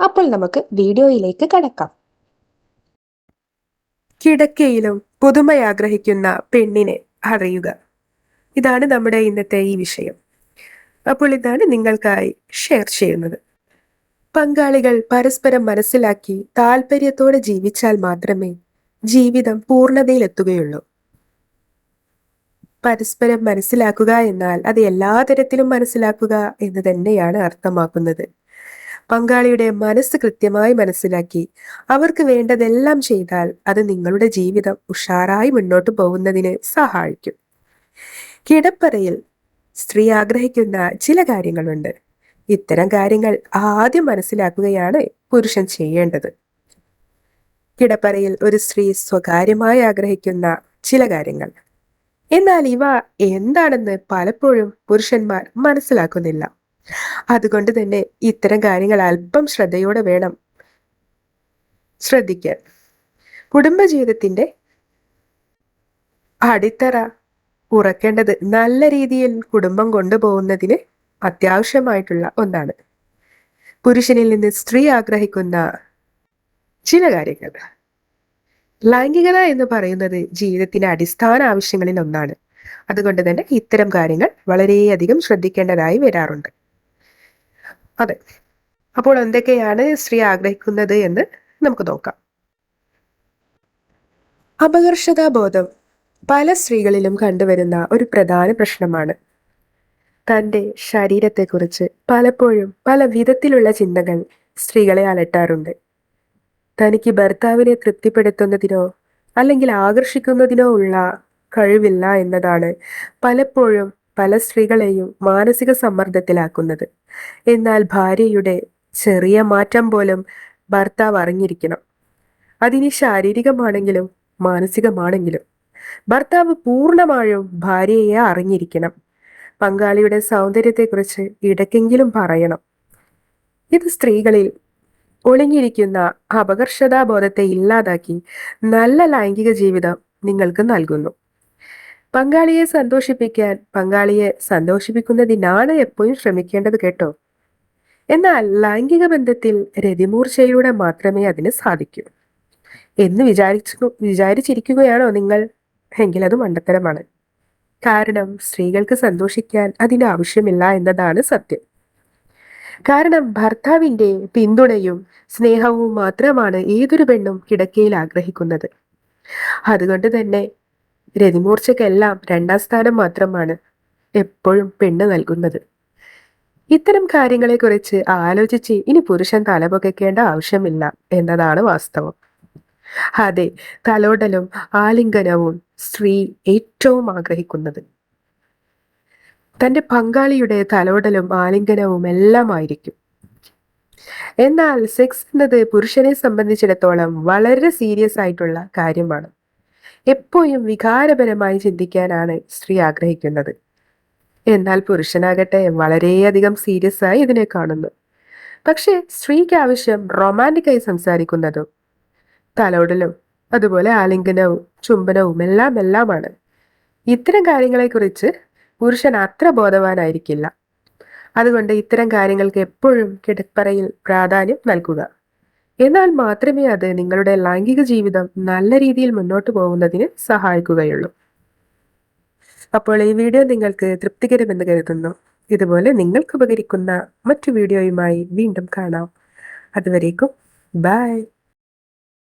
അപ്പോൾ നമുക്ക് വീഡിയോയിലേക്ക് കടക്കാം. കിടക്കയിലും പുതുമയാഗ്രഹിക്കുന്ന പെണ്ണിനെ അറിയുക. ഇതാണ് നമ്മുടെ ഇന്നത്തെ ഈ വിഷയം. അപ്പോൾ ഇതാണ് നിങ്ങൾക്കായി ഷെയർ ചെയ്യുന്നത്. പങ്കാളികൾ പരസ്പരം മനസ്സിലാക്കി താല്പര്യത്തോടെ ജീവിച്ചാൽ മാത്രമേ ജീവിതം പൂർണതയിലെത്തുകയുള്ളൂ പരസ്പരം മനസ്സിലാക്കുക എന്നാൽ അത് എല്ലാ തരത്തിലും മനസ്സിലാക്കുക എന്ന് തന്നെയാണ് അർത്ഥമാക്കുന്നത്. പങ്കാളിയുടെ മനസ്സ് കൃത്യമായി മനസ്സിലാക്കി അവർക്ക് വേണ്ടതെല്ലാം ചെയ്താൽ അത് നിങ്ങളുടെ ജീവിതം ഉഷാറായി മുന്നോട്ട് പോകുന്നതിന് സഹായിക്കും. കിടപ്പറയിൽ സ്ത്രീ ആഗ്രഹിക്കുന്ന ചില കാര്യങ്ങളുണ്ട്. ഇത്തരം കാര്യങ്ങൾ ആദ്യം മനസ്സിലാക്കുകയാണ് പുരുഷൻ ചെയ്യേണ്ടത്. കിടപ്പറയിൽ ഒരു സ്ത്രീ സ്വകാര്യമായി ആഗ്രഹിക്കുന്ന ചില കാര്യങ്ങൾ. എന്നാൽ ഇവ എന്താണെന്ന് പലപ്പോഴും പുരുഷന്മാർ മനസ്സിലാക്കുന്നില്ല. അതുകൊണ്ട് തന്നെ ഇത്തരം കാര്യങ്ങൾ അല്പം ശ്രദ്ധയോടെ വേണം ശ്രദ്ധിക്കാൻ. കുടുംബജീവിതത്തിന്റെ അടിത്തറ ഉറക്കേണ്ടത് നല്ല രീതിയിൽ കുടുംബം കൊണ്ടുപോകുന്നതിന് അത്യാവശ്യമായിട്ടുള്ള ഒന്നാണ്. പുരുഷനിൽ നിന്ന് സ്ത്രീ ആഗ്രഹിക്കുന്ന ചില കാര്യങ്ങൾ. ലൈംഗികത എന്ന് പറയുന്നത് ജീവിതത്തിന്റെ അടിസ്ഥാന ആവശ്യങ്ങളിൽ ഒന്നാണ്. അതുകൊണ്ട് തന്നെ ഇത്തരം കാര്യങ്ങൾ വളരെയധികം ശ്രദ്ധിക്കേണ്ടതായി വരാറുണ്ട്. അതെ. അപ്പോൾ എന്തൊക്കെയാണ് സ്ത്രീ ആഗ്രഹിക്കുന്നത് എന്ന് നമുക്ക് നോക്കാം. അപകർഷതാബോധം പല സ്ത്രീകളിലും കണ്ടുവരുന്ന ഒരു പ്രധാന പ്രശ്നമാണ്. തന്റെ ശരീരത്തെക്കുറിച്ച് പലപ്പോഴും പല വിധത്തിലുള്ള ചിന്തകൾ സ്ത്രീകളെ അലട്ടാറുണ്ട്. തനിക്ക് ഭർത്താവിനെ തൃപ്തിപ്പെടുത്തുന്നതിനോ അല്ലെങ്കിൽ ആകർഷിക്കുന്നതിനോ ഉള്ള കഴിവില്ല എന്നതാണ് പലപ്പോഴും പല സ്ത്രീകളെയും മാനസിക സമ്മർദ്ദത്തിലാക്കുന്നത്. എന്നാൽ ഭാര്യയുടെ ചെറിയ മാറ്റം പോലും ഭർത്താവ് അറിഞ്ഞിരിക്കണം. അതിനി ശാരീരികമാണെങ്കിലും മാനസികമാണെങ്കിലും. ഭർത്താവ് പൂർണമായും ഭാര്യയെ അറിഞ്ഞിരിക്കണം. പങ്കാളിയുടെ സൗന്ദര്യത്തെക്കുറിച്ച് ഇടയ്ക്കെങ്കിലും പറയണം. ഇത് സ്ത്രീകളിൽ ഒളിഞ്ഞിരിക്കുന്ന അപകർഷതാബോധത്തെ ഇല്ലാതാക്കി നല്ല ലൈംഗിക ജീവിതം നിങ്ങൾക്ക് നൽകുന്നു. പങ്കാളിയെ സന്തോഷിപ്പിക്കാൻ പങ്കാളിയെ സന്തോഷിപ്പിക്കുന്നതിനാണ് എപ്പോഴും ശ്രമിക്കേണ്ടത് കേട്ടോ. എന്നാൽ ലൈംഗിക ബന്ധത്തിൽ രതിമൂർച്ചയിലൂടെ മാത്രമേ അതിന് സാധിക്കൂ. എന്ന് വിചാരിച്ചു വിചാരിച്ചിരിക്കുകയാണോ നിങ്ങൾ? എങ്കിൽ അത് മണ്ടത്തരമാണ്. കാരണം സ്ത്രീകൾക്ക് സന്തോഷിക്കാൻ അതിന് ആവശ്യമില്ല എന്നതാണ് സത്യം. കാരണം ഭർത്താവിന്റെ പിന്തുണയും സ്നേഹവും മാത്രമാണ് ഏതൊരു പെണ്ണും കിടക്കയിൽ ആഗ്രഹിക്കുന്നത്. അതുകൊണ്ട് തന്നെ രതിമൂർച്ചയ്ക്കെല്ലാം രണ്ടാം സ്ഥാനം മാത്രമാണ് എപ്പോഴും പെണ്ണ് നൽകുന്നത്. ഇത്തരം കാര്യങ്ങളെക്കുറിച്ച് ആലോചിച്ച് ഇനി പുരുഷൻ തലപൊക്കേണ്ട ആവശ്യമില്ല എന്നതാണ് വാസ്തവം. അതെ തലോടലും ആലിംഗനവും സ്ത്രീ ഏറ്റവും ആഗ്രഹിക്കുന്നത്. തന്റെ പങ്കാളിയുടെ തലോടലും ആലിംഗനവും എല്ലാം ആയിരിക്കും എന്നാൽ സെക്സ് എന്നത് പുരുഷനെ സംബന്ധിച്ചിടത്തോളം വളരെ സീരിയസ് ആയിട്ടുള്ള കാര്യമാണ്. എപ്പോഴും വികാരപരമായി ചിന്തിക്കാനാണ് സ്ത്രീ ആഗ്രഹിക്കുന്നത്. എന്നാൽ പുരുഷനാകട്ടെ വളരെയധികം സീരിയസ് ആയി ഇതിനെ കാണുന്നു. പക്ഷേ സ്ത്രീക്ക് ആവശ്യം റൊമാന്റിക്കായി സംസാരിക്കുന്നതും തലോടലും അതുപോലെ ആലിംഗനവും ചുംബനവും എല്ലാം എല്ലാമാണ്. ഇത്തരം കാര്യങ്ങളെക്കുറിച്ച് പുരുഷൻ അത്ര ബോധവാനായിരിക്കില്ല. അതുകൊണ്ട് ഇത്തരം കാര്യങ്ങൾക്ക് എപ്പോഴും കിടപ്പറയിൽ പ്രാധാന്യം നൽകുക. എന്നാൽ മാത്രമേ അത് നിങ്ങളുടെ ലൈംഗിക ജീവിതം നല്ല രീതിയിൽ മുന്നോട്ട് പോകുന്നതിന് സഹായിക്കുകയുള്ളൂ. അപ്പോൾ ഈ വീഡിയോ നിങ്ങൾക്ക് തൃപ്തികരമെന്ന് കരുതുന്നു. ഇതുപോലെ നിങ്ങൾക്ക് ഉപകരിക്കുന്ന മറ്റു വീഡിയോയുമായി വീണ്ടും കാണാം. അതുവരേക്കും ബൈ.